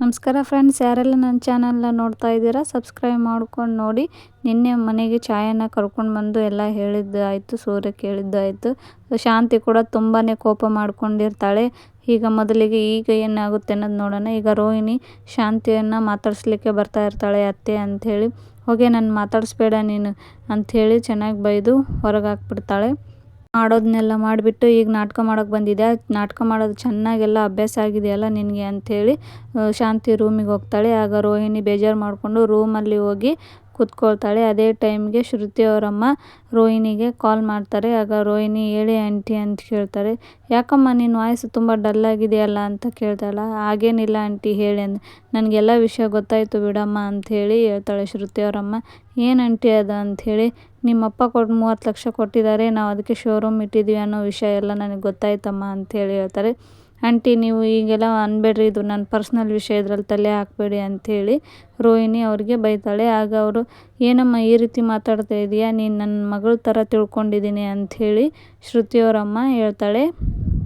ನಮಸ್ಕಾರ ಫ್ರೆಂಡ್ಸ್ ಯಾರೆಲ್ಲ ನನ್ನ ಚಾನಲ್ನ ನೋಡ್ತಾ ಇದ್ದೀರಾ ಸಬ್ಸ್ಕ್ರೈಬ್ ಮಾಡ್ಕೊಂಡು ನೋಡಿ. ನಿನ್ನೆ ಮನೆಗೆ ಚಾಯನ್ನು ಕರ್ಕೊಂಡು ಬಂದು ಎಲ್ಲ ಹೇಳಿದ್ದು ಆಯಿತು ಸೂರ್ಯ ಕೇಳಿದ್ದು ಆಯಿತು ಶಾಂತಿ ಕೂಡ ತುಂಬಾ ಕೋಪ ಮಾಡ್ಕೊಂಡಿರ್ತಾಳೆ. ಈಗ ಮೊದಲಿಗೆ ಈಗ ಏನಾಗುತ್ತೆ ಅನ್ನೋದು ನೋಡೋಣ. ಈಗ ರೋಹಿಣಿ ಶಾಂತಿಯನ್ನು ಮಾತಾಡಿಸ್ಲಿಕ್ಕೆ ಬರ್ತಾ ಇರ್ತಾಳೆ ಅತ್ತೆ ಅಂಥೇಳಿ ಹೋಗಿ, ನಾನು ಮಾತಾಡಿಸ್ಬೇಡ ನೀನು ಅಂಥೇಳಿ ಚೆನ್ನಾಗಿ ಬೈದು ಹೊರಗೆ ಹಾಕ್ಬಿಡ್ತಾಳೆ ಮಾಡೋದನ್ನೆಲ್ಲ ಮಾಡಿಬಿಟ್ಟು ಈಗ ನಾಟಕ ಮಾಡೋಕೆ ಬಂದಿದೆ ನಾಟಕ ಮಾಡೋದು ಚೆನ್ನಾಗೆಲ್ಲ ಅಭ್ಯಾಸ ಆಗಿದೆಯಲ್ಲ ನಿನಗೆ ಅಂಥೇಳಿ ಶಾಂತಿ ರೂಮಿಗೆ ಹೋಗ್ತಾಳೆ. ಆಗ ರೋಹಿಣಿ ಬೇಜಾರು ಮಾಡಿಕೊಂಡು ರೂಮಲ್ಲಿ ಹೋಗಿ ಕೂತ್ಕೊಳ್ತಾಳೆ. ಅದೇ ಟೈಮ್ಗೆ ಶ್ರುತಿ ಅವರಮ್ಮ ರೋಹಿಣಿಗೆ ಕಾಲ್ ಮಾಡ್ತಾರೆ. ಆಗ ರೋಹಿಣಿ, ಹೇಳಿ ಆಂಟಿ ಅಂತ ಕೇಳ್ತಾರೆ. ಯಾಕಮ್ಮ ನಿನ್ನ ವಾಯ್ಸ್ ತುಂಬ ಡಲ್ ಆಗಿದೆಯಲ್ಲ ಅಂತ ಕೇಳ್ತಾಳೆ. ಹಾಗೇನಿಲ್ಲ ಆಂಟಿ, ಹೇಳಿ ಅಂದ್ ನನಗೆಲ್ಲ ವಿಷಯ ಗೊತ್ತಾಯಿತು ಬಿಡಮ್ಮ ಅಂಥೇಳಿ ಹೇಳ್ತಾಳೆ ಶ್ರುತಿ ಅವರಮ್ಮ. ಏನು ಆಂಟಿ ಅದು? ಅಂಥೇಳಿ ನಿಮ್ಮಪ್ಪ ಕೊಟ್ಟು ಮೂವತ್ತು ಲಕ್ಷ ಕೊಟ್ಟಿದ್ದಾರೆ. ನಾವು ಅದಕ್ಕೆ ಶೋರೂಮ್ ಇಟ್ಟಿದ್ದೀವಿ ಅನ್ನೋ ವಿಷಯ ಎಲ್ಲ ನನಗೆ ಗೊತ್ತಾಯ್ತಮ್ಮ ಅಂಥೇಳಿ ಹೇಳ್ತಾರೆ. ಆಂಟಿ, ನೀವು ಈಗೆಲ್ಲ ಅನ್ಬೇಡ್ರಿ, ಇದು ನನ್ನ ಪರ್ಸ್ನಲ್ ವಿಷಯ, ಇದ್ರಲ್ಲಿ ತಲೆ ಹಾಕಬೇಡಿ ಅಂಥೇಳಿ ರೋಹಿಣಿ ಅವ್ರಿಗೆ ಬೈತಾಳೆ. ಆಗ ಅವರು, ಏನಮ್ಮ ಈ ರೀತಿ ಮಾತಾಡ್ತಾ ಇದೀಯಾ? ನೀನು ನನ್ನ ಮಗಳ ಥರ ತಿಳ್ಕೊಂಡಿದ್ದೀನಿ ಅಂಥೇಳಿ ಶ್ರುತಿಯವರಮ್ಮ ಹೇಳ್ತಾಳೆ.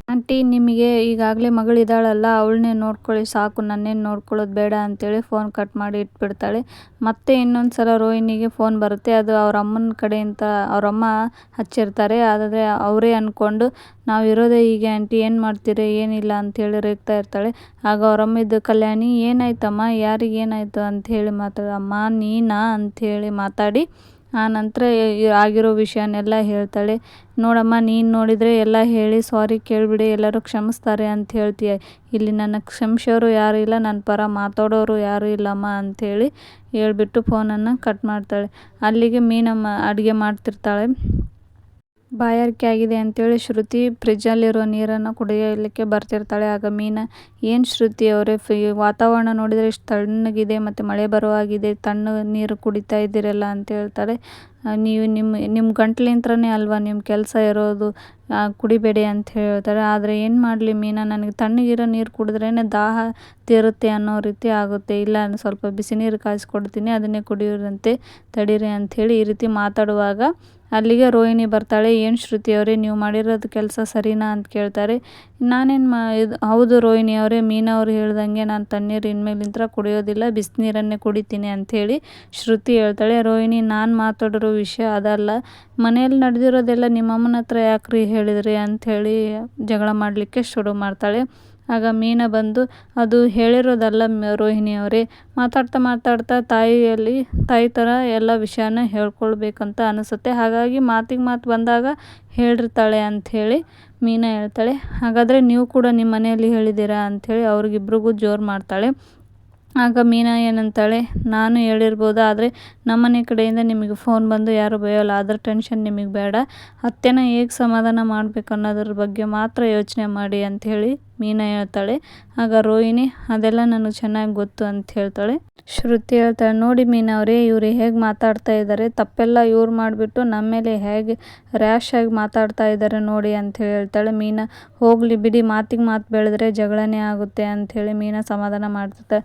ಆಂಟಿ, ನಿಮಗೆ ಈಗಾಗಲೇ ಮಗಳಿದ್ದಾಳಲ್ಲ ಅವಳನ್ನೇ ನೋಡ್ಕೊಳ್ಳಿ ಸಾಕು, ನನ್ನೇನು ನೋಡ್ಕೊಳ್ಳೋದು ಬೇಡ ಅಂತೇಳಿ ಫೋನ್ ಕಟ್ ಮಾಡಿ ಇಟ್ಬಿಡ್ತಾಳೆ. ಮತ್ತೆ ಇನ್ನೊಂದು ಸಲ ರೋಹಿಣಿಗೆ ಫೋನ್ ಬರುತ್ತೆ, ಅದು ಅವ್ರ ಅಮ್ಮನ ಕಡೆಯಿಂದ ಅವರಮ್ಮ ಹಚ್ಚಿರ್ತಾರೆ. ಆದರೆ ಅವರೇ ಅಂದ್ಕೊಂಡು ನಾವು ಇರೋದೇ ಹೀಗೆ ಆಂಟಿ, ಏನು ಮಾಡ್ತೀರಿ, ಏನಿಲ್ಲ ಅಂಥೇಳಿ ರೇಗ್ತಾ ಇರ್ತಾಳೆ. ಆಗ ಅವರಮ್ಮ ಇದ್ದು, ಕಲ್ಯಾಣಿ, ಏನಾಯ್ತಮ್ಮ ಯಾರಿಗೇನಾಯಿತು ಅಂಥೇಳಿ ಮಾತಾಡ, ಅಮ್ಮ, ನೀನಾ? ಅಂಥೇಳಿ ಮಾತಾಡಿ ಆ ನಂತರ ಆಗಿರೋ ವಿಷಯನೆಲ್ಲ ಹೇಳ್ತಾಳೆ. ನೋಡಮ್ಮ, ನೀನು ನೋಡಿದರೆ ಎಲ್ಲ ಹೇಳಿ, ಸಾರಿ ಕೇಳಿಬಿಡಿ, ಎಲ್ಲರೂ ಕ್ಷಮಿಸ್ತಾರೆ ಅಂತ ಹೇಳ್ತೀಯ. ಇಲ್ಲಿ ನನ್ನ ಕ್ಷಮಿಸೋರು ಯಾರೂ ಇಲ್ಲ ನನ್ನ ಪರ ಮಾತಾಡೋರು ಯಾರೂ ಇಲ್ಲಮ್ಮ ಅಂಥೇಳಿ ಹೇಳ್ಬಿಟ್ಟು ಫೋನನ್ನು ಕಟ್ ಮಾಡ್ತಾಳೆ. ಅಲ್ಲಿಗೆ ಮೀನಮ್ಮ ಅಡುಗೆ ಮಾಡ್ತಿರ್ತಾಳೆ. ಬಾಯಾರಿಕೆ ಆಗಿದೆ ಅಂತೇಳಿ ಶ್ರುತಿ ಫ್ರಿಜ್ಜಲ್ಲಿರೋ ನೀರನ್ನು ಕುಡಿಯಲಿಕ್ಕೆ ಬರ್ತಿರ್ತಾಳೆ. ಆಗ ಮೀನಾ, ಏನು ಶ್ರುತಿ ಅವರೇ, ಫಿ ವಾತಾವರಣ ನೋಡಿದರೆ ಇಷ್ಟು ತಣ್ಣಗಿದೆ ಮತ್ತು ಮಳೆ ಬರುವಾಗಿದೆ ತಣ್ಣ ನೀರು ಕುಡಿತಾ ಇದ್ದೀರಲ್ಲ ಅಂತ ಹೇಳ್ತಾರೆ ನೀವು ನಿಮ್ಮ ನಿಮ್ಮ ಗಂಟ್ಲಿಂತ್ರನೇ ಅಲ್ವಾ, ನಿಮ್ಮ ಕೆಲಸ ಇರೋದು ಕುಡಿಬೇಡಿ ಅಂತ ಹೇಳ್ತಾರೆ. ಆದರೆ ಏನು ಮಾಡಲಿ ಮೀನಾ, ನನಗೆ ತಣ್ಣಗಿರೋ ನೀರು ಕುಡಿದ್ರೇ ದಾಹ ತೀರುತ್ತೆ ಅನ್ನೋ ರೀತಿ ಆಗುತ್ತೆ. ಇಲ್ಲ ಸ್ವಲ್ಪ ಬಿಸಿ ನೀರು ಕಾಯಿಸ್ಕೊಡ್ತೀನಿ, ಅದನ್ನೇ ಕುಡಿಯೋರಂತೆ ತಡೀರಿ ಅಂಥೇಳಿ ಈ ರೀತಿ ಮಾತಾಡುವಾಗ ಅಲ್ಲಿಗೆ ರೋಹಿಣಿ ಬರ್ತಾಳೆ. ಏನು ಶ್ರುತಿ ಅವರೇ, ನೀವು ಮಾಡಿರೋದು ಕೆಲಸ ಸರಿನಾ ಅಂತ ಕೇಳ್ತಾರೆ. ನಾನೇನು ಮಾ ಇದು ಹೌದು ರೋಹಿಣಿ ಅವರೇ, ಮೀನಾ ಅವ್ರು ಹೇಳ್ದಂಗೆ ನಾನು ತಣ್ಣೀರು ಇನ್ಮೇಲಿಂತ್ರ ಕುಡಿಯೋದಿಲ್ಲ, ಬಿಸಿನೀರನ್ನೇ ಕುಡಿತೀನಿ ಅಂಥೇಳಿ ಶ್ರುತಿ ಹೇಳ್ತಾಳೆ. ರೋಹಿಣಿ, ನಾನು ಮಾತಾಡಿರೋ ವಿಷಯ ಅದಲ್ಲ. ಮನೆಯಲ್ಲಿ ನಡೆದಿರೋದೆಲ್ಲ ನಿಮ್ಮಮ್ಮನ ಹತ್ರ ಯಾಕ್ರಿ ಹೇಳಿದ್ರಿ ಅಂಥೇಳಿ ಜಗಳ ಮಾಡಲಿಕ್ಕೆ ಶುರು ಮಾಡ್ತಾಳೆ. ಆಗ ಮೀನ ಬಂದು, ಅದು ಹೇಳಿರೋದಲ್ಲ ರೋಹಿಣಿ ಅವರೇ, ಮಾತಾಡ್ತಾ ಮಾತಾಡ್ತಾ ತಾಯಿಯಲ್ಲಿ, ತಾಯಿ ಥರ ಎಲ್ಲ ವಿಷಯನ ಹೇಳ್ಕೊಳ್ಬೇಕಂತ ಅನಿಸುತ್ತೆ. ಹಾಗಾಗಿ ಮಾತಿಗೆ ಮಾತು ಬಂದಾಗ ಹೇಳಿರ್ತಾಳೆ ಅಂಥೇಳಿ ಮೀನಾ ಹೇಳ್ತಾಳೆ. ಹಾಗಾದರೆ ನೀವು ಕೂಡ ನಿಮ್ಮ ಮನೆಯಲ್ಲಿ ಹೇಳಿದ್ದೀರಾ ಅಂಥೇಳಿ ಅವ್ರಿಗಿಬ್ರಿಗೂ ಜೋರು ಮಾಡ್ತಾಳೆ. ಆಗ ಮೀನಾ ಏನಂತಾಳೆ, ನಾನು ಹೇಳಿರ್ಬೋದು? ಆದರೆ ನಮ್ಮನೆ ಕಡೆಯಿಂದ ನಿಮಗೆ ಫೋನ್ ಬಂದು ಯಾರು ಬಯೋಲ್ಲ ಅದರ ಟೆನ್ಷನ್ ನಿಮಗೆ ಬೇಡ. ಅತ್ತೆನ ಹೇಗೆ ಸಮಾಧಾನ ಮಾಡಬೇಕು ಅನ್ನೋದ್ರ ಬಗ್ಗೆ ಮಾತ್ರ ಯೋಚನೆ ಮಾಡಿ ಅಂಥೇಳಿ ಮೀನಾ ಹೇಳ್ತಾಳೆ. ಆಗ ರೋಹಿಣಿ, ಅದೆಲ್ಲ ನನಗೆ ಚೆನ್ನಾಗಿ ಗೊತ್ತು ಅಂತ ಹೇಳ್ತಾಳೆ. ಶ್ರುತಿ ಹೇಳ್ತಾಳೆ, ನೋಡಿ ಮೀನಾ ಅವರೇ, ಇವರು ಹೇಗೆ ಮಾತಾಡ್ತಾ ಇದ್ದಾರೆ ತಪ್ಪೆಲ್ಲ ಇವ್ರು ಮಾಡಿಬಿಟ್ಟು ನಮ್ಮ ಮೇಲೆ ಹೇಗೆ ರ್ಯಾಶ್ ಆಗಿ ಮಾತಾಡ್ತಾ ಇದ್ದಾರೆ ನೋಡಿ ಅಂತ ಹೇಳ್ತಾಳೆ ಮೀನಾ. ಹೋಗಲಿ ಬಿಡಿ, ಮಾತಿಗೆ ಮಾತು ಬೆಳೆದ್ರೆ ಜಗಳನೇ ಆಗುತ್ತೆ ಅಂಥೇಳಿ ಮೀನಾ ಸಮಾಧಾನ ಮಾಡ್ತಿರ್ತಾಳೆ.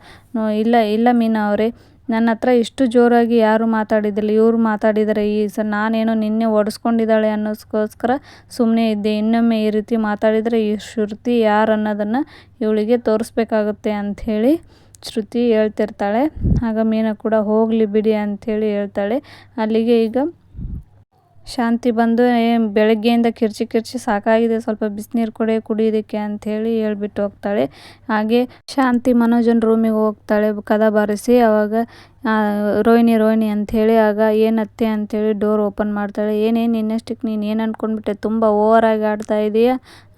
ಇಲ್ಲ ಇಲ್ಲ ಮೀನಾ ಅವರೇ. ನನ್ನ ಹತ್ರ ಇಷ್ಟು ಜೋರಾಗಿ ಯಾರು ಮಾತಾಡಿದ್ದಿಲ್ಲ, ಇವ್ರು ಮಾತಾಡಿದ್ದಾರೆ ಈ ಸ ನಾನೇನೋ ನಿನ್ನೆ ಒಡಿಸ್ಕೊಂಡಿದ್ದಾಳೆ ಅನ್ನೋಸ್ಕೋಸ್ಕರ ಸುಮ್ಮನೆ ಇದ್ದೆ. ಇನ್ನೊಮ್ಮೆ ಈ ರೀತಿ ಮಾತಾಡಿದರೆ ಈ ಶ್ರುತಿ ಯಾರು ಅನ್ನೋದನ್ನು ಇವಳಿಗೆ ತೋರಿಸ್ಬೇಕಾಗುತ್ತೆ ಅಂಥೇಳಿ ಶ್ರುತಿ ಹೇಳ್ತಿರ್ತಾಳೆ. ಆಗ ಮೀನಾ ಕೂಡ ಹೋಗಲಿ ಬಿಡಿ ಅಂಥೇಳಿ ಹೇಳ್ತಾಳೆ. ಅಲ್ಲಿಗೆ ಈಗ ಶಾಂತಿ ಬಂದು ಬೆಳಗ್ಗೆಯಿಂದ ಕಿರ್ಚಿ ಕಿರ್ಚಿ ಸಾಕಾಗಿದೆ, ಸ್ವಲ್ಪ ಬಿಸಿನೀರು ಕೊಡೆ ಕುಡಿಯೋದಕ್ಕೆ ಅಂಥೇಳಿ ಹೇಳ್ಬಿಟ್ಟು ಹೋಗ್ತಾಳೆ. ಹಾಗೆ ಶಾಂತಿ ಮನೋಜನ ರೂಮಿಗೆ ಹೋಗ್ತಾಳೆ, ಕದ ಬಾರಿಸಿ. ಅವಾಗ ರೋಹಿಣಿ ರೋಹಿಣಿ ಅಂಥೇಳಿ, ಆಗ ಏನತ್ತೆ ಅಂಥೇಳಿ ಡೋರ್ ಓಪನ್ ಮಾಡ್ತಾಳೆ. ಏನೇನು ಇನ್ನಷ್ಟಕ್ಕೆ ನೀನು ಏನು ಅಂದ್ಕೊಂಡ್ಬಿಟ್ಟೆ ತುಂಬ ಓವರಾಗಿ ಆಡ್ತಾ ಇದೀಯ?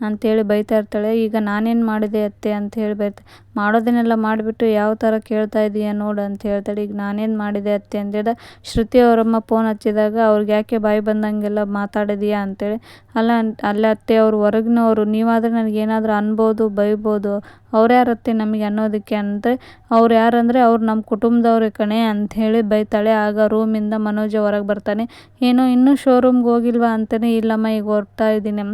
ಅಂಥೇಳಿ ಬೈತಾ ಇರ್ತಾಳೆ. ಈಗ ನಾನೇನು ಮಾಡಿದೆ ಅತ್ತೆ ಅಂತ ಬೈತಾ, ಮಾಡೋದನ್ನೆಲ್ಲ ಮಾಡಿಬಿಟ್ಟು ಯಾವ ಥರ ಕೇಳ್ತಾ ಇದೀಯ ನೋಡು ಅಂತ ಹೇಳ್ತಾಳೆ. ಈಗ ನಾನೇನು ಮಾಡಿದೆ ಅತ್ತೆ ಅಂತೇಳಿ ಶ್ರುತಿ ಅವರಮ್ಮ ಫೋನ್ ಹಚ್ಚಿದಾಗ ಅವ್ರಿಗೆ ಯಾಕೆ ಬಾಯಿ ಬಂದಂಗೆಲ್ಲ ಮಾತಾಡಿದೀಯ ಅಂತೇಳಿ ಅಲ್ಲ ಅಲ್ಲ ಅತ್ತೆ ಅವರು ಹೊರಗಿನವರು, ನೀವಾದರೆ ನನಗೇನಾದರೂ ಅನ್ಬೋದು, ಬೈಬೋದು ಅವ್ರು ಯಾರತ್ತೆ ನಮಗೆ ಅನ್ನೋದಕ್ಕೆ ಅಂದರೆ ಅವ್ರು ಯಾರಂದರೆ ಅವ್ರು ನಮ್ಮ ಕುಟುಂಬದವ್ರೆ ಕಣೆ ಅಂಥೇಳಿ ಬೈತಾಳೆ. ಆಗ ರೂಮಿಂದ ಮನೋಜ ಹೊರಗೆ ಬರ್ತಾನೆ. ಏನೋ ಇನ್ನೂ ಶೋರೂಮ್ಗೆ ಹೋಗಿಲ್ವಾ ಅಂತಲೇ ಇಲ್ಲಮ್ಮ ಈಗ ಹೊರ್ತಾ ಇದ್ದೀನಿ.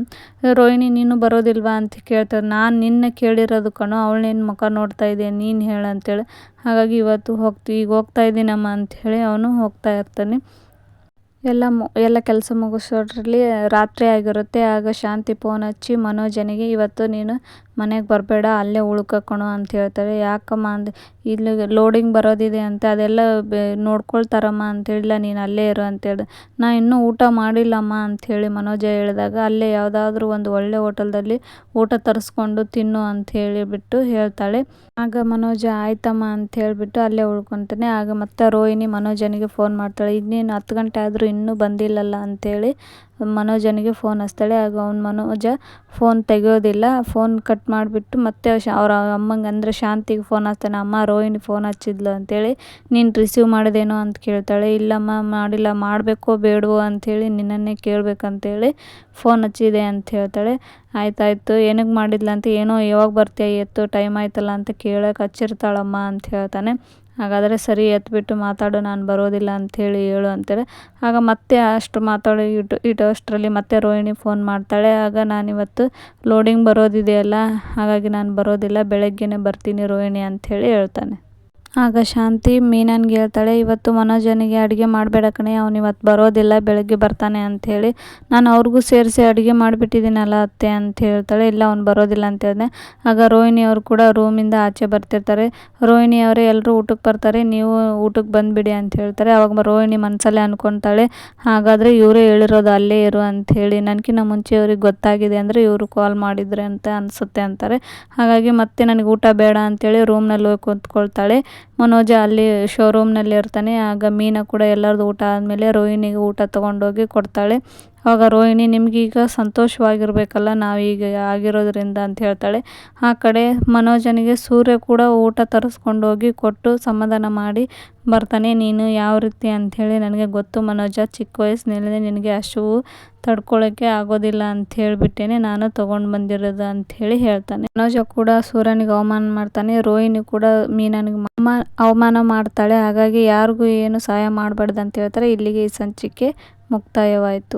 ರೋಹಿಣಿ, ನೀನು ಬರೋದಿಲ್ವಾ ಅಂತ ಕೇಳ್ತಾರೆ ನಾನು ನಿನ್ನೆ ಕೇಳಿರೋದು ಕಣೋ ಅವಳನ್ನೇನು ಮುಖ ನೋಡ್ತಾ ಇದೆಯಾ, ನೀನು ಹೇಳು ಅಂತೇಳಿ ಹಾಗಾಗಿ ಇವತ್ತು ಹೋಗ್ತಿ, ಈಗ ಹೋಗ್ತಾ ಇದ್ದೀನಮ್ಮ ಅಂಥೇಳಿ ಅವನು ಹೋಗ್ತಾ ಇರ್ತಾನೆ. ಎಲ್ಲ ಮು, ಎಲ್ಲ ಕೆಲಸ ಮುಗಿಸೋದ್ರಲ್ಲಿ ರಾತ್ರಿ ಆಗಿರುತ್ತೆ. ಆಗ ಶಾಂತಿ ಫೋನ್ ಹಚ್ಚಿ ಮನೋಜನಿಗೆ, ಇವತ್ತು ನೀನು ಮನೆಗೆ ಬರಬೇಡ, ಅಲ್ಲೇ ಉಳ್ಕೊಳ್ಳೋಣ ಅಂತ ಹೇಳ್ತಾರೆ. ಯಾಕಮ್ಮ ಅಂದೆ, ಇಲ್ಲಿ ಲೋಡಿಂಗ್ ಬರೋದಿದೆ ಅಂತ ಅದೆಲ್ಲ ಬೆ, ನೋಡ್ಕೊಳ್ತಾರಮ್ಮ ಅಂತೇಳಿಲ್ಲ ನೀನು ಅಲ್ಲೇ ಇರು ಅಂತೇಳಿ ನಾ ಇನ್ನೂ ಊಟ ಮಾಡಿಲ್ಲಮ್ಮ ಅಂಥೇಳಿ ಮನೋಜ ಹೇಳಿದಾಗ, ಅಲ್ಲೇ ಯಾವುದಾದ್ರೂ ಒಂದು ಒಳ್ಳೆ ಹೋಟೆಲ್ದಲ್ಲಿ ಊಟ ತರಿಸ್ಕೊಂಡು ತಿನ್ನು ಅಂತ ಹೇಳಿಬಿಟ್ಟು ಹೇಳ್ತಾಳೆ. ಆಗ ಮನೋಜ, ಆಯ್ತಮ್ಮ ಅಂತ ಹೇಳಿಬಿಟ್ಟು ಅಲ್ಲೇ ಉಳ್ಕೊತಾನೆ. ಆಗ ಮತ್ತೆ ರೋಹಿಣಿ ಮನೋಜನಿಗೆ ಫೋನ್ ಮಾಡ್ತಾಳೆ ಇನ್ನೇನು ಹತ್ತು ಗಂಟೆ ಆದರೂ ಇನ್ನೂ ಬಂದಿಲ್ಲಲ್ಲ ಅಂಥೇಳಿ ಮನೋಜನಿಗೆ ಫೋನ್ ಹಚ್ತಾಳೆ. ಆಗ ಅವ್ನು ಮನೋಜ ಫೋನ್ ತೆಗೆಯೋದಿಲ್ಲ. ಫೋನ್ ಕಟ್ ಮಾಡಿಬಿಟ್ಟು ಮತ್ತೆ ಅವ್ರ ಅಮ್ಮಂಗೆ ಅಂದರೆ ಶಾಂತಿಗೆ ಫೋನ್ ಹಚ್ತಾನೆ. ಅಮ್ಮ, ರೋಹಿಣಿ ಫೋನ್ ಹಚ್ಚಿದ್ಲು ಅಂತೇಳಿ ನೀನು ರಿಸೀವ್ ಮಾಡಿದೇನೋ ಅಂತ ಕೇಳ್ತಾಳೆ. ಇಲ್ಲಮ್ಮ, ಮಾಡಿಲ್ಲ, ಮಾಡಬೇಕೋ ಬೇಡವೋ ಅಂಥೇಳಿ ನಿನ್ನನ್ನೇ ಕೇಳಬೇಕಂತೇಳಿ ಫೋನ್ ಹಚ್ಚಿದೆ ಅಂತ ಹೇಳ್ತಾಳೆ. ಆಯ್ತಾಯ್ತು ಏನಕ್ಕೆ ಮಾಡಿದ್ಲ ಅಂತ ಏನೋ ಯಾವಾಗ ಬರ್ತೀಯ? ಎತ್ತು ಟೈಮ್ ಆಯ್ತಲ್ಲ ಅಂತ ಕೇಳೋಕೆ ಹಚ್ಚಿರ್ತಾಳಮ್ಮ ಅಂತ ಹೇಳ್ತಾನೆ. ಹಾಗಾದರೆ ಸರಿ, ಎತ್ಬಿಟ್ಟು ಮಾತಾಡು, ನಾನು ಬರೋದಿಲ್ಲ ಅಂಥೇಳಿ ಹೇಳು ಅಂತಾರೆ. ಆಗ ಮತ್ತೆ ಅಷ್ಟು ಮಾತಾಡಿ ಇಟ್ಟು ಇಟ್ಟಷ್ಟರಲ್ಲಿ ಮತ್ತೆ ರೋಹಿಣಿ ಫೋನ್ ಮಾಡ್ತಾಳೆ. ಆಗ ನಾನಿವತ್ತು ಲೋಡಿಂಗ್ ಬರೋದಿದೆಯಲ್ಲ, ಹಾಗಾಗಿ ನಾನು ಬರೋದಿಲ್ಲ, ಬೆಳಗ್ಗೆನೇ ಬರ್ತೀನಿ ರೋಹಿಣಿ ಅಂಥೇಳಿ ಹೇಳ್ತಾನೆ. ಆಗ ಶಾಂತಿ ಮೀನನ್ಗೆ ಹೇಳ್ತಾಳೆ ಇವತ್ತು ಮನೋಜನಿಗೆ ಅಡುಗೆ ಮಾಡಬೇಡ ಕಣೆ, ಅವ್ನು ಇವತ್ತು ಬರೋದಿಲ್ಲ, ಬೆಳಗ್ಗೆ ಬರ್ತಾನೆ ಅಂಥೇಳಿ ನಾನು ಅವ್ರಿಗೂ ಸೇರಿಸಿ ಅಡುಗೆ ಮಾಡಿಬಿಟ್ಟಿದ್ದೀನಲ್ಲ ಅತ್ತೆ ಅಂತ ಹೇಳ್ತಾಳೆ, ಇಲ್ಲ ಅವ್ನು ಬರೋದಿಲ್ಲ ಅಂತ ಹೇಳಿದೆ. ಆಗ ರೋಹಿಣಿ ಅವರು ಕೂಡ ರೂಮಿಂದ ಆಚೆ ಬರ್ತಿರ್ತಾರೆ. ರೋಹಿಣಿ ಅವರೇ ಎಲ್ಲರೂ ಊಟಕ್ಕೆ ಬರ್ತಾರೆ, ನೀವು ಊಟಕ್ಕೆ ಬಂದುಬಿಡಿ ಅಂತ ಹೇಳ್ತಾರೆ. ಅವಾಗ ರೋಹಿಣಿ ಮನಸಲ್ಲೇ ಅಂದ್ಕೊತಾಳೆ ಹಾಗಾದರೆ ಇವರೇ ಹೇಳಿರೋದು ಅಲ್ಲೇ ಇರು ಅಂಥೇಳಿ ನನಗಿನ್ನ ಮುಂಚೆ ಇವ್ರಿಗೆ ಗೊತ್ತಾಗಿದೆ ಅಂದರೆ ಇವರು ಕಾಲ್ ಮಾಡಿದರೆ ಅಂತ ಅನಿಸುತ್ತೆ ಅಂತಾರೆ. ಹಾಗಾಗಿ ಮತ್ತೆ ನನಗೆ ಊಟ ಬೇಡ ಅಂಥೇಳಿ ರೂಮ್ನಲ್ಲಿ ಹೋಗಿ ಕೂತ್ಕೊಳ್ತಾಳೆ. ಮನೋಜ ಅಲ್ಲಿ ಶೋರೂಮ್ನಲ್ಲಿ ಇರ್ತಾನೆ ಆಗ ಮೀನಾ ಕೂಡ ಎಲ್ಲರದು ಊಟ ಆದಮೇಲೆ ರೋಹಿಣಿಗೆ ಊಟ ತೊಗೊಂಡೋಗಿ ಕೊಡ್ತಾಳೆ. ಆವಾಗ ರೋಹಿಣಿ, ನಿಮಗೀಗ ಸಂತೋಷವಾಗಿರ್ಬೇಕಲ್ಲ, ನಾವೀಗ ಆಗಿರೋದ್ರಿಂದ ಅಂತ ಹೇಳ್ತಾಳೆ. ಆ ಕಡೆ ಮನೋಜನಿಗೆ ಸೂರ್ಯ ಕೂಡ ಊಟ ತರಿಸ್ಕೊಂಡು ಹೋಗಿ ಕೊಟ್ಟು ಸಮಾಧಾನ ಮಾಡಿ, ಬರ್ತಾನೆ, ನೀನು ಯಾವ ರೀತಿ ಅಂಥೇಳಿ ನನಗೆ ಗೊತ್ತು ಮನೋಜ, ಚಿಕ್ಕ ವಯಸ್ಸಿನಲ್ಲಿ ನಿನಗೆ ಹಸುವು ತಡ್ಕೊಳ್ಳೋಕ್ಕೆ ಆಗೋದಿಲ್ಲ ಅಂತ ಹೇಳಿಬಿಟ್ಟೇನೆ ನಾನು ತೊಗೊಂಡು ಬಂದಿರೋದು ಅಂಥೇಳಿ ಹೇಳ್ತಾನೆ. ಮನೋಜ ಕೂಡ ಸೂರ್ಯನಿಗೆ ಅವಮಾನ ಮಾಡ್ತಾನೆ, ರೋಹಿಣಿ ಕೂಡ ಮೀನನಿಗೆ ಅವಮಾನ ಮಾಡ್ತಾಳೆ. ಹಾಗಾಗಿ ಯಾರಿಗೂ ಏನು ಸಹಾಯ ಮಾಡಬಾರ್ದು ಅಂತ ಹೇಳ್ತಾರೆ. ಇಲ್ಲಿಗೆ ಈ ಸಂಚಿಕೆ ಮುಕ್ತಾಯವಾಯಿತು.